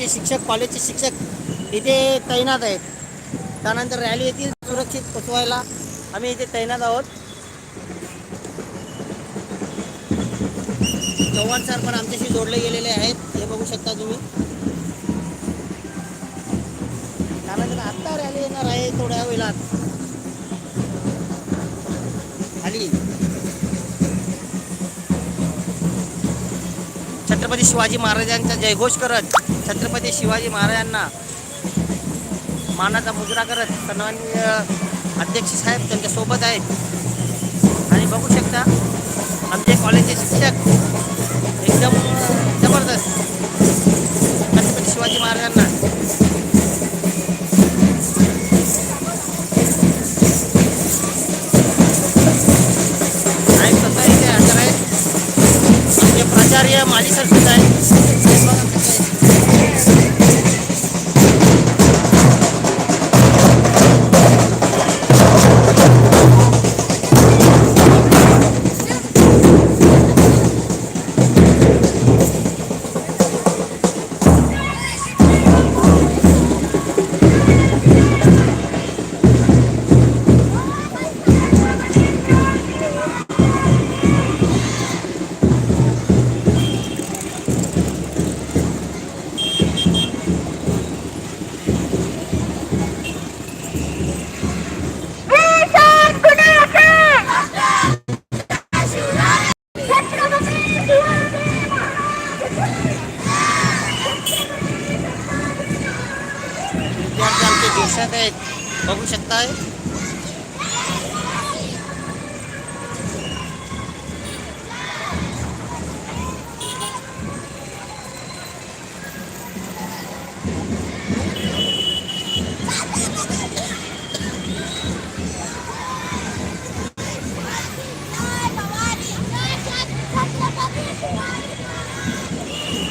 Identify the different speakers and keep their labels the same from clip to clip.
Speaker 1: ते शिक्षक कॉलेजचे शिक्षक इथे तैनात आहेत. त्यानंतर रॅली येथील सुरक्षित पोचवायला. आम्ही इथे तैनात आहोत. चव्हाण सर पण आमच्याशी जोडले गेलेले आहेत. हे बघू शकता तुम्ही. त्यानंतर आत्ता रॅली येणार आहे थोड्या वेळात. खाली. छत्रपती शिवाजी महाराजांचा जयघोष करत छत्रपती शिवाजी महाराजांना मानाचा मुजरा करत सन्माननीय अध्यक्ष साहेब त्यांच्यासोबत आहेत. आणि बघू शकता आमचे कॉलेजचे शिक्षक एकदम जबरदस्त छत्रपती शिवाजी महाराजांना. आणि स्वतः इथे हजर आहेत आमचे प्राचार्य माली सर सुद्धा आहेत. आहेत बघू शकताय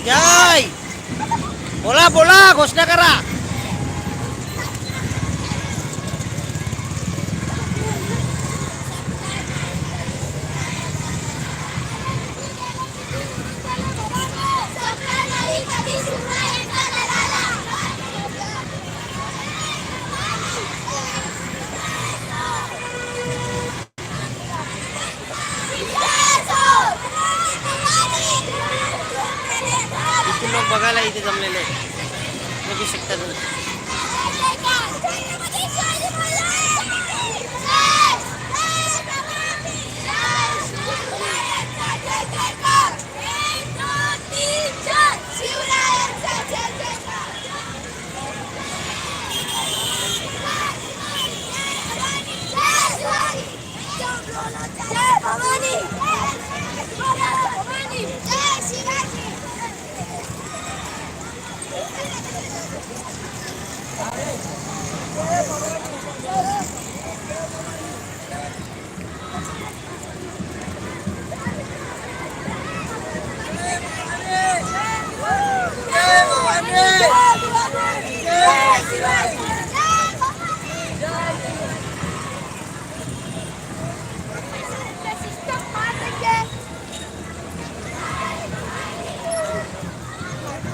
Speaker 1: जय बोला बोला घोषणा करा इथे लोक बघायला इथे जमलेले आहेत. बघू शकता तुम्ही.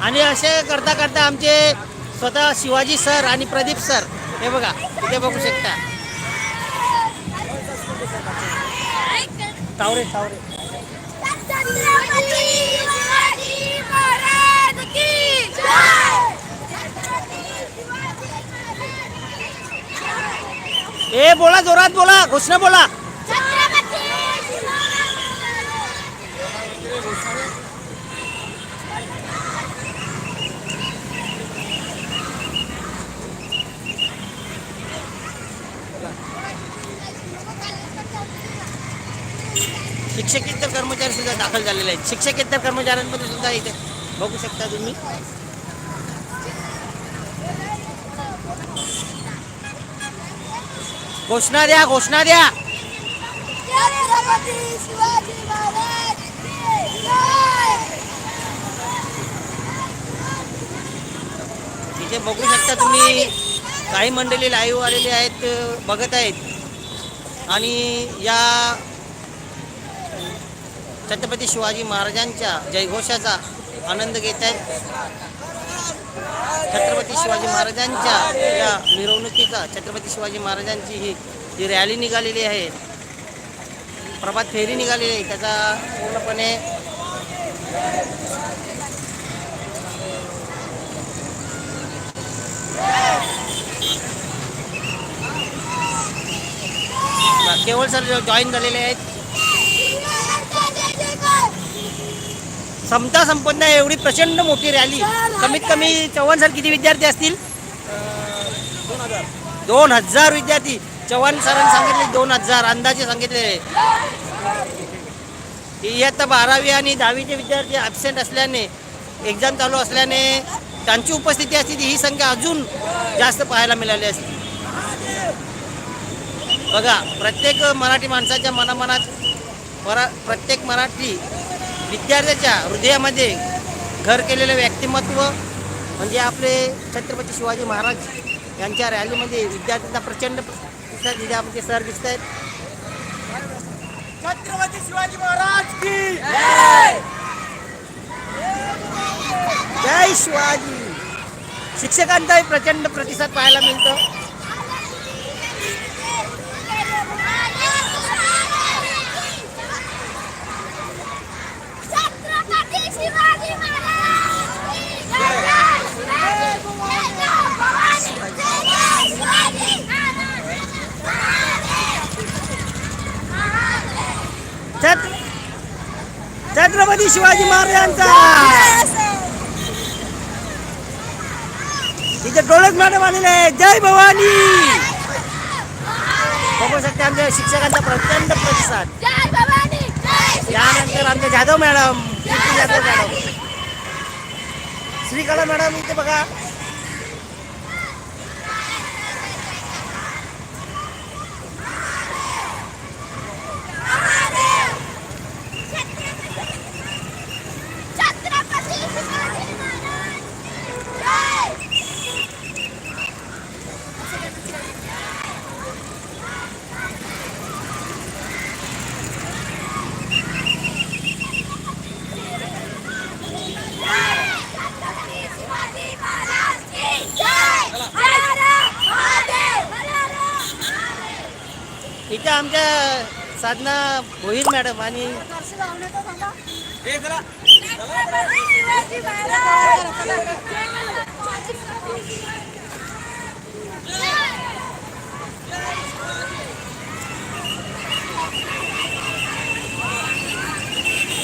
Speaker 1: आणि असे करता करता आमचे स्वतः शिवाजी सर आणि प्रदीप सर हे बघा इथे बघू शकता. तावरे तावरे. ए बोला जोरात बोला घोषणा बोला. शिक्षकेतर कर्मचारी सुद्धा दाखल झालेले आहेत. शिक्षकेतर कर्मचाऱ्यांमध्ये सुद्धा इथे बघू शकता तुम्ही. घोषणा द्या घोषणा द्या. इथे बघू शकता तुम्ही काही मंडळी लाईव्ह आलेले आहेत बघत आहेत. आणि या छत्रपती शिवाजी महाराजांच्या जयघोषाचा आनंद घेत आहेत. शिवाजी महाराजांच्या या मिरवणुकीचा छत्रपती शिवाजी महाराजांची ही जी रॅली निघालेली आहे प्रभात फेरी निघालेली आहे त्याचा पूर्णपणे केवळ सर जॉईन झालेले आहेत. समता संपन्न आहे एवढी प्रचंड मोठी रॅली कमीत कमी चव्हाण सर किती विद्यार्थी असतील? दोन हजार विद्यार्थी. चव्हाण सरांनी सांगितले दोन हजार. अंदाजे सांगितले. इयत्ता बारावी आणि दहावीचे विद्यार्थी ॲबसेंट असल्याने एक्झाम चालू असल्याने त्यांची उपस्थिती असती ही संख्या अजून जास्त पाहायला मिळाली असती. बघा प्रत्येक मराठी माणसाच्या मनामनात मरा प्रत्येक मराठी विद्यार्थ्याच्या हृदयामध्ये घर केलेलं व्यक्तिमत्व म्हणजे आपले छत्रपती शिवाजी महाराज यांच्या रॅलीमध्ये विद्यार्थ्यांना प्रचंड प्रतिसाद दिले आमचे सर दिसत आहेत.
Speaker 2: छत्रपती शिवाजी महाराज की
Speaker 1: जय शिवाजी. शिक्षकांचाही प्रचंड प्रतिसाद पाहायला मिळतो
Speaker 3: छत्रपती शिवाजी महाराज की जय जय शिवाजी जय जय भवानी जय जय शिवाजी
Speaker 1: छत्र छत्रपती शिवाजी महाराजांचा. तिथे डोळत मॅडम आलेले आहे जय भवानी. बघू शकते आमच्या शिक्षकांचा प्रचंड प्रतिसाद. यानंतर आमच्या Jadhav madam Jadhav. Madam Shrikala madam इथे बघा
Speaker 3: छत्रपती शिवाजी महाराज जय छत्रपती शिवाजी महाराज की जय हर हर महादेव हर हर महादेव
Speaker 1: इथे आमच्या साधना भोईर मॅडम आणि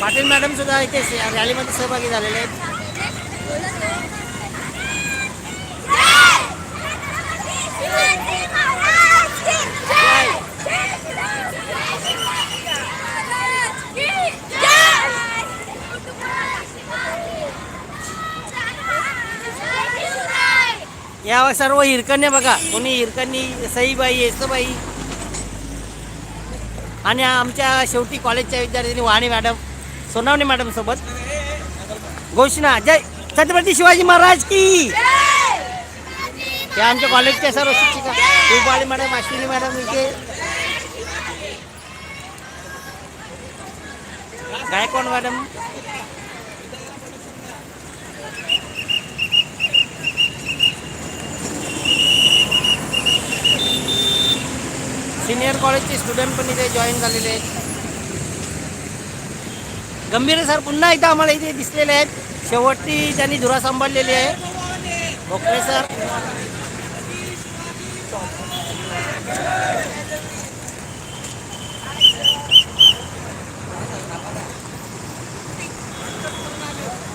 Speaker 1: पाटील मॅडम सुद्धा इथे रॅलीमध्ये सहभागी झालेले आहेत
Speaker 3: शिवाजी महाराज की जय महाराज की जय
Speaker 1: या सर्व हिरकणी बघा. कोणी हिरकणी सईबाई येसबाई. आणि आमच्या शेवटी कॉलेजच्या विद्यार्थ्यांनी वाणी मॅडम सोनावणे मॅडम सोबत. घोषणा. जय छत्रपती शिवाजी महाराज की. या आमच्या कॉलेजच्या सर्व शिक्षिका. रुपाळी मॅडम अश्विनी मॅडम इथे. गायकवाड मॅडम सिनियर कॉलेजचे स्टुडंट पण इथे जॉईन झालेले आहेत. गंभीर सर पुन्हा एकदा आम्हाला इथे दिसलेले आहेत. शेवटची त्यांनी धुरा सांभाळलेली आहे. ओके सर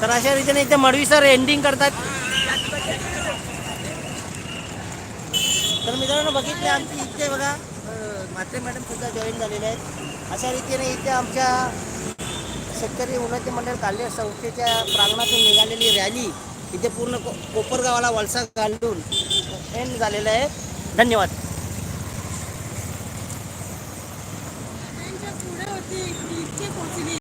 Speaker 1: तर अशा रीतीने इथे मडवी सर एंडिंग करतात. तर मित्रांनो बघितले आमची इथे बघा. म्हात्रे मॅडम सुद्धा जॉईन झालेले आहेत. अशा रीतीने इथे आमच्या शेतकरी उन्नती मंडळ कार्य संस्थेच्या प्रांगणातून निघालेली रॅली इथे पूर्ण को कोपरगावाला वळसा घालून एंड झालेलं आहे. धन्यवाद.